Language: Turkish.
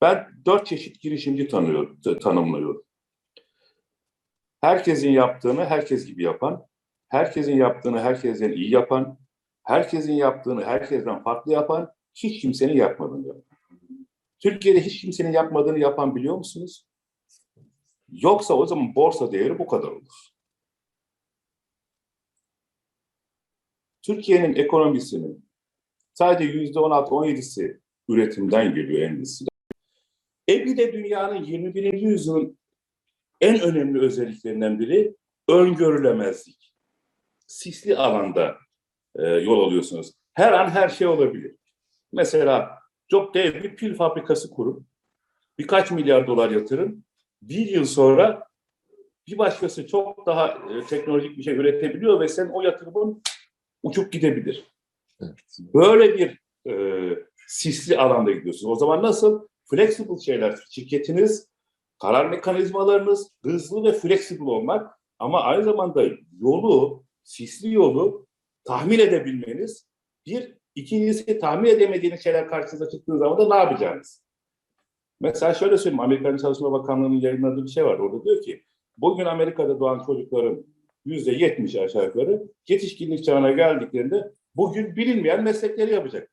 Ben dört çeşit girişimci tanıyorum, tanımlıyorum. Herkesin yaptığını herkes gibi yapan, herkesin yaptığını herkesten iyi yapan, herkesin yaptığını herkesten farklı yapan, hiç kimsenin yapmadığını yapan. Türkiye'de hiç kimsenin yapmadığını yapan biliyor musunuz? Yoksa o zaman borsa değeri bu kadar olur. Türkiye'nin ekonomisinin sadece yüzde 16-17'si üretimden geliyor endüstriden. E bir de dünyanın 21. yüzyılın en önemli özelliklerinden biri öngörülemezlik. Sisli alanda e, yol alıyorsunuz. Her an her şey olabilir. Mesela çok dev bir pil fabrikası kurun. Birkaç milyar dolar yatırın. Bir yıl sonra bir başkası çok daha e, teknolojik bir şey üretebiliyor ve sen o yatırımın uçup gidebilir. Böyle bir e, sisli alanda gidiyorsunuz. O zaman nasıl? Flexible şeyler. Şirketiniz, karar mekanizmalarınız hızlı ve flexible olmak ama aynı zamanda yolu, sisli yolu tahmin edebilmeniz bir, ikincisi tahmin edemediğiniz şeyler karşınıza çıktığı zaman da ne yapacağınız? Mesela şöyle söyleyeyim, Amerikan Çalışma Bakanlığı'nın yayınladığı bir şey var. Orada diyor ki, bugün Amerika'da doğan çocukların yüzde yetmiş aşağı yukarı yetişkinlik çağına geldiklerinde bugün bilinmeyen meslekleri yapacak.